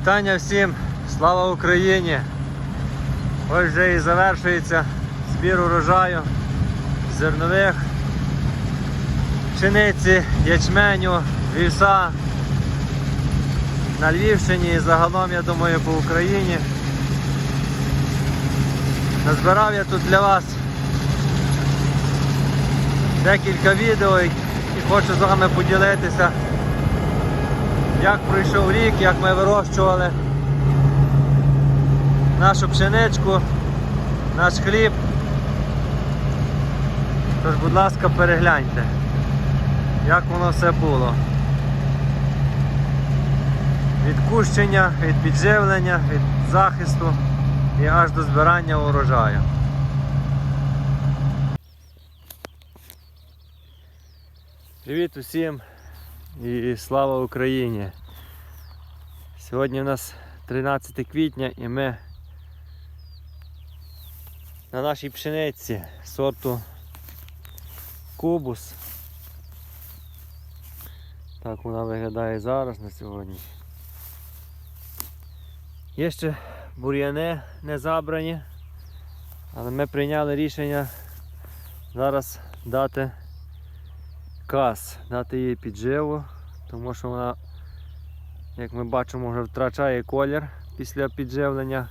Вітання всім, слава Україні! Ось вже і завершується збір урожаю зернових, пшениці, ячменю, вівса на Львівщині і загалом, я думаю, по Україні. Назбирав я тут для вас декілька відео і хочу з вами поділитися, як пройшов рік, як ми вирощували нашу пшеничку, наш хліб. Тож, будь ласка, перегляньте, як воно все було. Від кущення, від підживлення, від захисту і аж до збирання урожаю. Привіт усім і слава Україні! Сьогодні у нас 13 квітня і ми на нашій пшениці сорту Кубус. Так вона виглядає зараз на сьогодні. Є ще бур'яни не забрані, але ми прийняли рішення зараз дати каз, дати їй підживу, тому що вона, як ми бачимо, вже втрачає колір після підживлення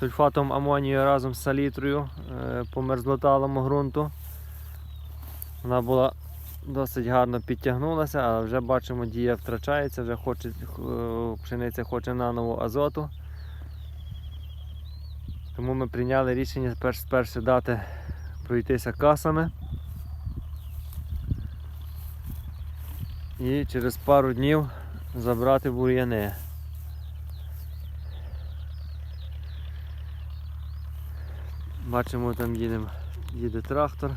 сульфатом амонію разом з салітрою е, по мерзлоталому ґрунту. Вона була досить гарно підтягнулася, але вже бачимо, дія втрачається, вже хоче, е, пшениця хоче наново азоту. Тому ми прийняли рішення перш, спершу дати пройтися касами. І через пару днів забрати бур'яни. Бачимо, там їдемо, їде трактор,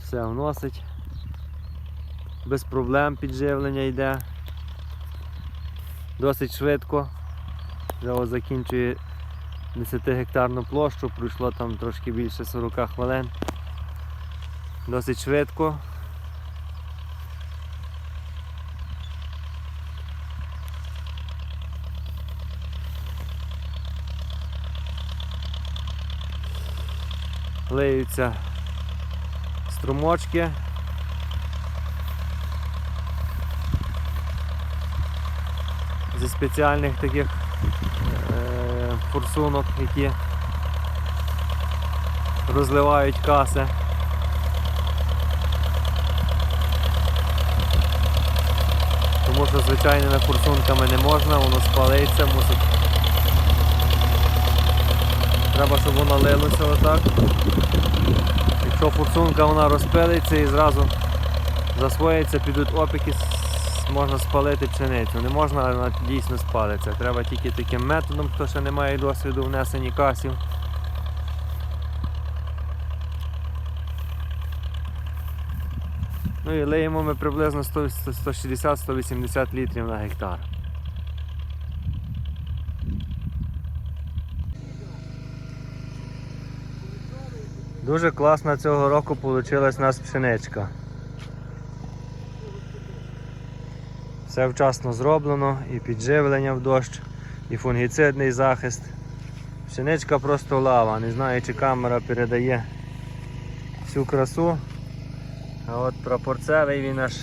все вносить, без проблем підживлення йде, досить швидко. Вже ось закінчує 10 гектарну площу, пройшло там трошки більше 40 хвилин. Досить швидко. Леються струмочки. Зі спеціальних таких е, форсунок, які розливають каси. Тому що звичайними форсунками не можна, воно спалиться, мусить. Треба, щоб воно лилося отак. Якщо форсунка вона розпилиться і зразу засвоїться, підуть опіки, можна спалити пшеницю. Не можна, але вона дійсно спалиться. Треба тільки таким методом, хто ще не має досвіду внесені касів. Ну і лиємо ми приблизно 160-180 літрів на гектар. Дуже класна цього року вийшла у нас пшеничка. Все вчасно зроблено, і підживлення в дощ, і фунгіцидний захист. Пшеничка просто лава, не знаю чи камера передає всю красу. А от прапорцевий він аж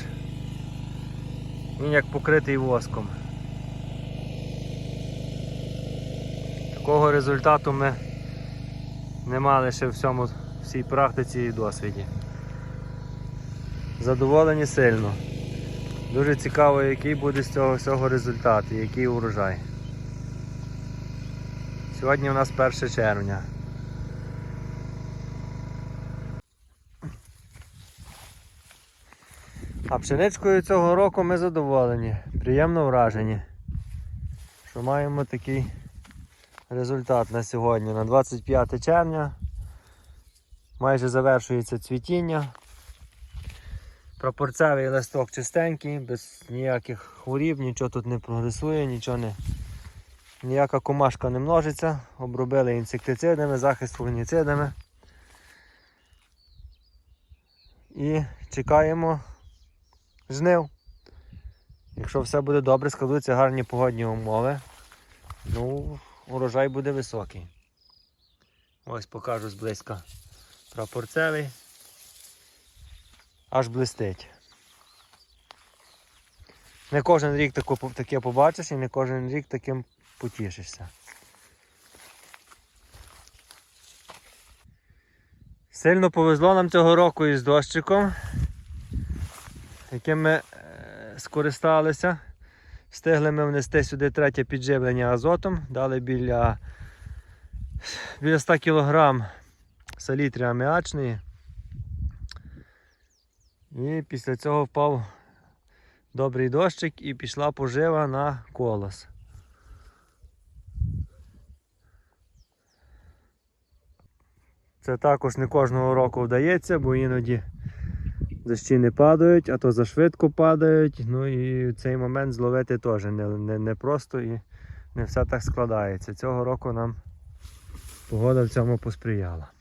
він як покритий воском. Такого результату ми не мали ще в всьому всій практиці і досвіді. Задоволені сильно. Дуже цікаво, який буде з цього всього результат і який урожай. Сьогодні у нас 1 червня. А пшеничкою цього року ми задоволені, приємно вражені, що маємо такий результат на сьогодні, на 25 червня. Майже завершується цвітіння. Прапорцевий листок чистенький, без ніяких хворіб, нічого тут не прогресує, нічого не. Ніяка комашка не множиться, обробили інсектицидами, захист фунгіцидами. І чекаємо жнив. Якщо все буде добре, складуться гарні погодні умови, ну, урожай буде високий. Ось покажу зблизька прапорцевий. Аж блистить. Не кожен рік таке побачиш і не кожен рік таким потішишся. Сильно повезло нам цього року із дощиком, яким ми е, скористалися. Встигли ми внести сюди третє підживлення азотом, дали біля, біля 100 кг салітрі аміачної. І після цього впав добрий дощик і пішла пожива на колос. Це також не кожного року вдається, бо іноді дощі не падають, а то зашвидко падають. Ну і цей момент зловити теж не, не, не просто і не все так складається. Цього року нам погода в цьому посприяла.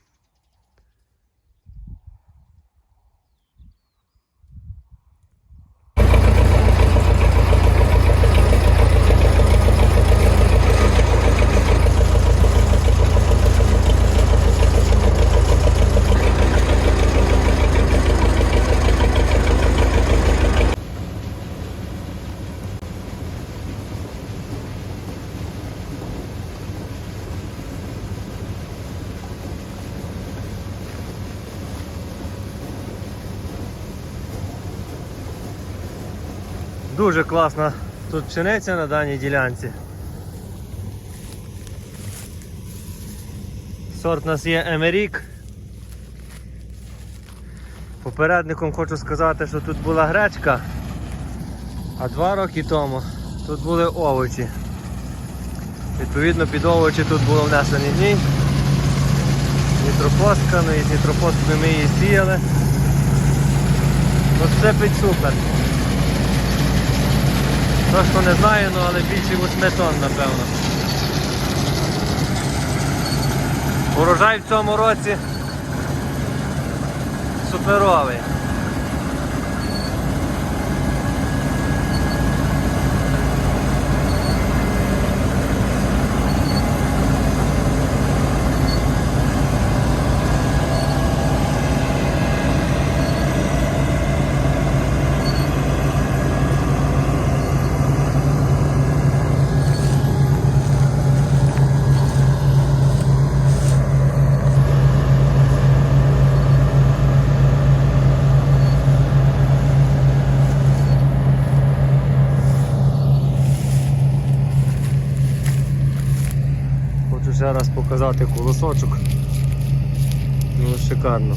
Дуже класна тут пшениця на даній ділянці. Сорт у нас є Емерік. Попередником хочу сказати, що тут була гречка, а два роки тому тут були овочі. Відповідно під овочі тут було внесений гній. Нітропостка, ну і з нітропосткою ми її сіяли. От все під супер. Точно не знаю, ну, але більше 8 тонн, напевно. Урожай в цьому році суперовий. Хочу ще раз показати колосочок. Ну, шикарно.